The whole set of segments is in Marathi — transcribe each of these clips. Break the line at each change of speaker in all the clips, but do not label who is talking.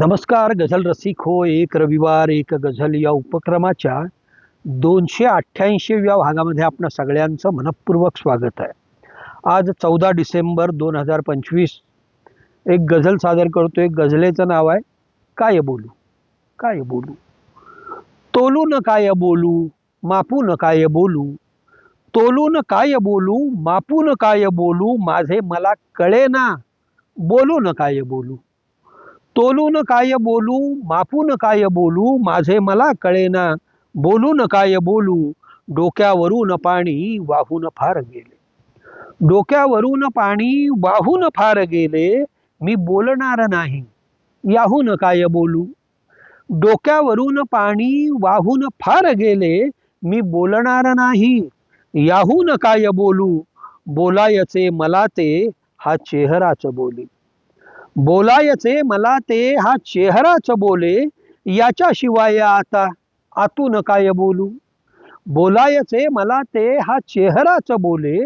नमस्कार गझल रसिक हो एक रविवार एक गझल या उपक्रमाच्या दोनशे अठ्ठ्याऐंशीव्या भागामध्ये आपणा सगळ्यांचं मनपूर्वक स्वागत आहे. आज चौदा डिसेंबर दोन हजार पंचवीस एक गझल सादर करतो एक गझलेचं नाव आहे काय बोलू? काय बोलू? तोलू न काय बोलू? मापू न काय बोलू? तोलू न काय बोलू? मापू न काय बोलू? माझे मला कळे ना न काय बोलू? तोलू न काय बोलू मापू न काय बोलू माझे मला कळेना बोलू न काय बोलू डोक्यावरून पाणी वाहून फार गेले. डोक्यावरून पाणी वाहून फार गेले मी बोलणार नाही याहून काय बोलू? डोक्यावरून पाणी वाहून फार गेले मी बोलणार नाही याहून काय बोलू? बोलायचे मला ते हा चेहराच बोली बोलायचे मला ते हा चेहराच बोले याच्याशिवाय आता आतून काय बोलू? बोलायचे मला ते हा चेहराच बोले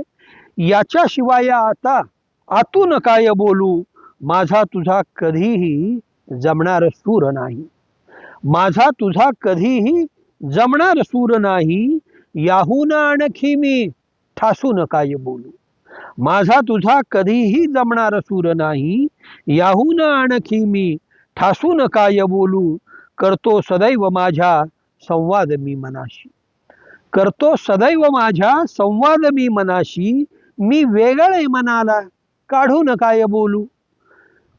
याच्याशिवाय आता आतून काय बोलू? माझा तुझा कधीही जमणार सूर नाही. माझा तुझा कधीही जमणार सूर नाही याहून आणखी मी ठासून काय बोलू? माझा तुझा कधीही जमणार सूर नाही. याहून आणखी मी ठासून काय बोलू? करतो सदैव माझ्या संवाद मी मनाशी. करतो सदैव माझ्या संवाद मी मनाशी. मी वेगळे मनाला काढून काय बोलू?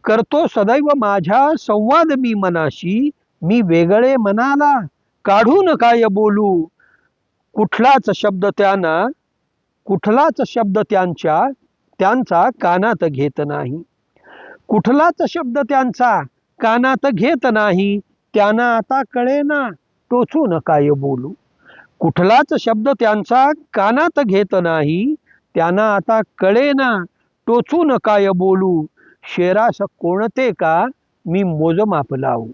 करतो सदैव माझ्या संवाद मी मनाशी. मी वेगळे मनाला काढून काय बोलू? कुठलाच शब्द त्यांना कुठलाच शब्द त्यांच्या त्यांचा कानात घेत नाही. कुठलाच शब्द त्यांचा कानात घेत नाही त्यांना आता कळेना टोचून काय बोलू. कुठलाच शब्द त्यांचा कानात घेत नाही त्यांना आता कळेना टोचून काय बोलू. शेरास कोणते का मी मोजमाप लावू?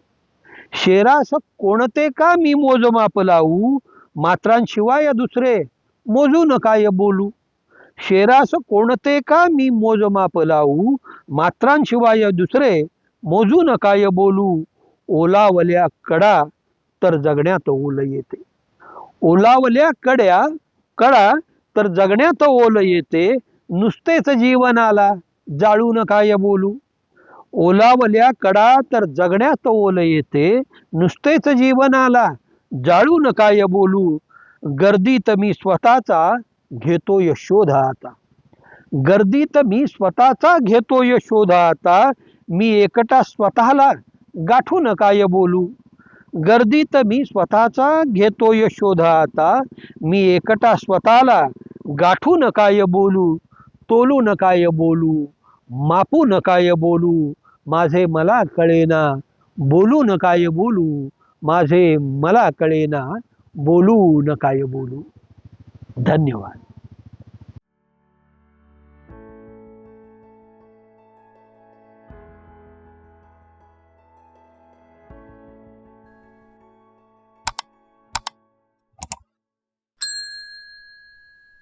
शेरास कोणते का मी मोजमाप लावू? मात्रांशिवाय दुसरे मोजून काय बोलू. शेरास कोणते का मी मोजमाप लावू? मात्रांशिवाय दुसरे मोजून काय बोलू. ओलावल्या कडा तर जगण्यात ओल येते. ओलावल्या कड्या कडा तर जगण्यात ओल येते. नुसतेच जीवनाला जाळून काय बोलू. ओलावल्या कडा तर जगण्यात ओल येते. नुसतेच जीवनाला जाळून काय बोलू. गर्दीत मी स्वतःचा घेतोय यशोधा आता गर्दीत मी स्वतःचा घेतोय यशोधा आता मी एकटा स्वतःला गाठून काय बोलू? गर्दीत मी स्वतःचा घेतोय यशोधा आता मी एकटा स्वतःला गाठून काय बोलू? तोलून काय बोलू? मापून काय बोलू? माझे मला कळेना. बोलून काय बोलू? माझे मला कळेना. बोलू न काय बोलू. धन्यवाद.